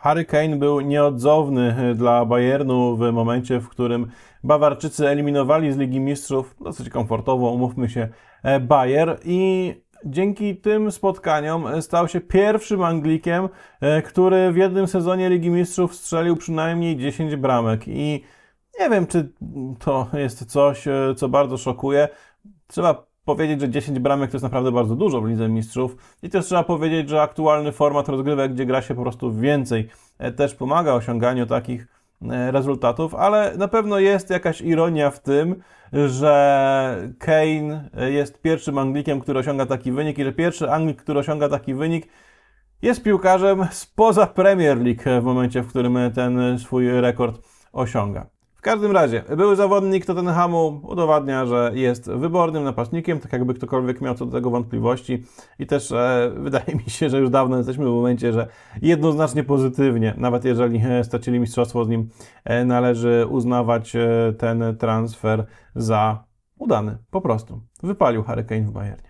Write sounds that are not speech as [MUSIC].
Harry Kane był nieodzowny e, dla Bayernu w momencie, w którym Bawarczycy eliminowali z Ligi Mistrzów dosyć komfortowo, umówmy się, e, Bayer i dzięki tym spotkaniom e, stał się pierwszym Anglikiem, który w jednym sezonie Ligi Mistrzów strzelił przynajmniej 10 bramek i nie wiem, czy to jest coś, co bardzo szokuje. Trzeba powiedzieć, że 10 bramek to jest naprawdę bardzo dużo w Lidze Mistrzów i też trzeba powiedzieć, że aktualny format rozgrywek, gdzie gra się po prostu więcej, e, też pomaga osiąganiu takich e, rezultatów, ale na pewno jest jakaś ironia w tym, że Kane jest pierwszym Anglikiem, który osiąga taki wynik i że pierwszy Anglik, który osiąga taki wynik, jest piłkarzem spoza Premier League w momencie, w którym ten swój rekord osiąga. W każdym razie, były zawodnik Tottenhamu udowadnia, że jest wybornym napastnikiem, tak jakby ktokolwiek miał co do tego wątpliwości i też e, [LAUGHS] wydaje mi się, że już dawno jesteśmy w momencie, że jednoznacznie pozytywnie, nawet jeżeli e, stracili mistrzostwo z nim, e, należy uznawać e, ten transfer za udany, po prostu. Wypalił Harry Kane w Bayernie.